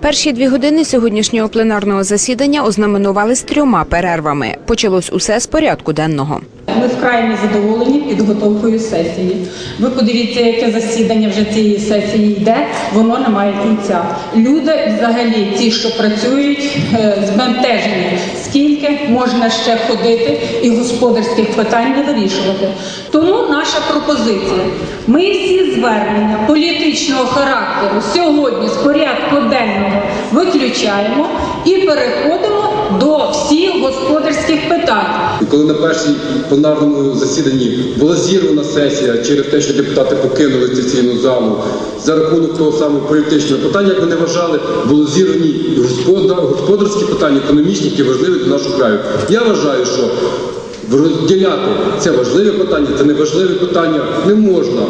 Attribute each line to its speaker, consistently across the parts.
Speaker 1: Перші дві години сьогоднішнього пленарного засідання ознаменували трьома перервами. Почалось усе з порядку денного.
Speaker 2: Ми вкрай задоволені підготовкою сесії. Ви подивіться, яке засідання вже цієї сесії йде, воно не має кінця. Люди, взагалі, ті, що працюють, е, збентежені, скільки можна ще ходити і господарських питань не вирішувати. Тому наша пропозиція. Ми всі звернення політичного характеру сьогодні з порядку денного виключаємо і переходимо
Speaker 3: І коли на першій пленарному засіданні була зірвана сесія через те, що депутати покинули сесійну залу за рахунок того самого політичного питання, як вони вважали, було зірвані господарські питання, економічні, які важливі для нашого краю. Я вважаю, що розділяти це важливе питання, це неважливе питання не можна.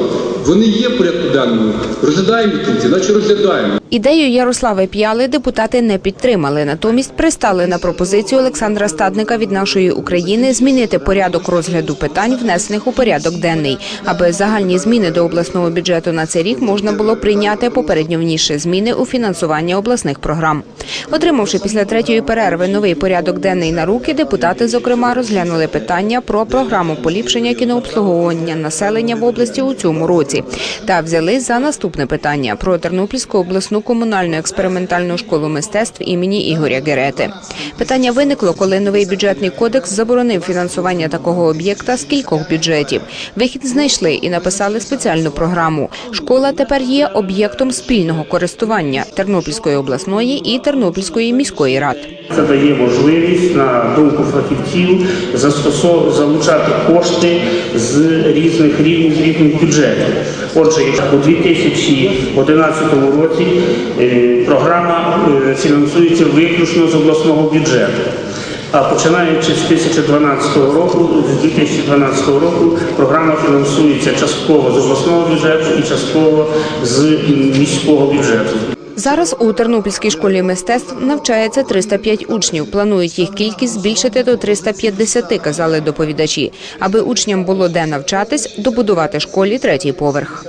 Speaker 3: Вони є в порядку денному. Розглядаємо в наче розглядаємо.
Speaker 1: Ідею Ярослави П'яли депутати не підтримали, натомість пристали на пропозицію Олександра Стадника від нашої України змінити порядок розгляду питань, внесених у порядок денний, аби загальні зміни до обласного бюджету на цей рік можна було прийняти попередньо внісши зміни у фінансування обласних програм. Отримавши після третьої перерви новий порядок денний на руки, депутати зокрема розглянули питання про програму поліпшення кінообслуговування населення в області у цьому році та взяли за наступне питання про Тернопільську обласну комунальну експериментальну школу мистецтв імені Ігоря Герети. Питання виникло, коли новий бюджетний кодекс заборонив фінансування такого об'єкта з кількох бюджетів. Вихід знайшли і написали спеціальну програму. Школа тепер є об'єктом спільного користування Тернопільської обласної і Тернопільської міської рад.
Speaker 4: Це дає можливість, на думку фахівців, застосов... залучати кошти з різних рівнів, з різних бюджетів. Отже, у 2011 році е, програма е, фінансується виключно з обласного бюджету. А починаючи з 2012 року, з 2012 року програма фінансується частково з обласного бюджету і частково з міського бюджету.
Speaker 1: Зараз у Тернопільській школі мистецтв навчається 305 учнів. Планують їх кількість збільшити до 350, казали доповідачі. Аби учням було де навчатись, добудувати школі третій поверх.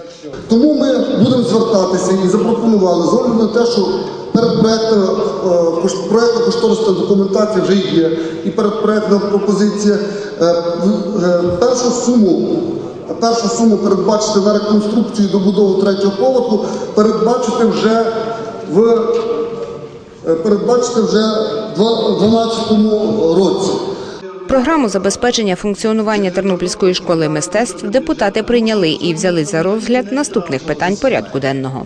Speaker 5: Тому ми будемо звертатися і запропонували з огляду на те, що передпроектна е, кош- кошторисна документація вже є, і передпроектна пропозиція. е, е, Першу суму, першу суму передбачити на реконструкцію і добудову третього поверху, передбачити вже в е, передбачити вже в 2012 році.
Speaker 1: Програму забезпечення функціонування Тернопільської школи мистецтв депутати прийняли і взяли за розгляд наступних питань порядку денного.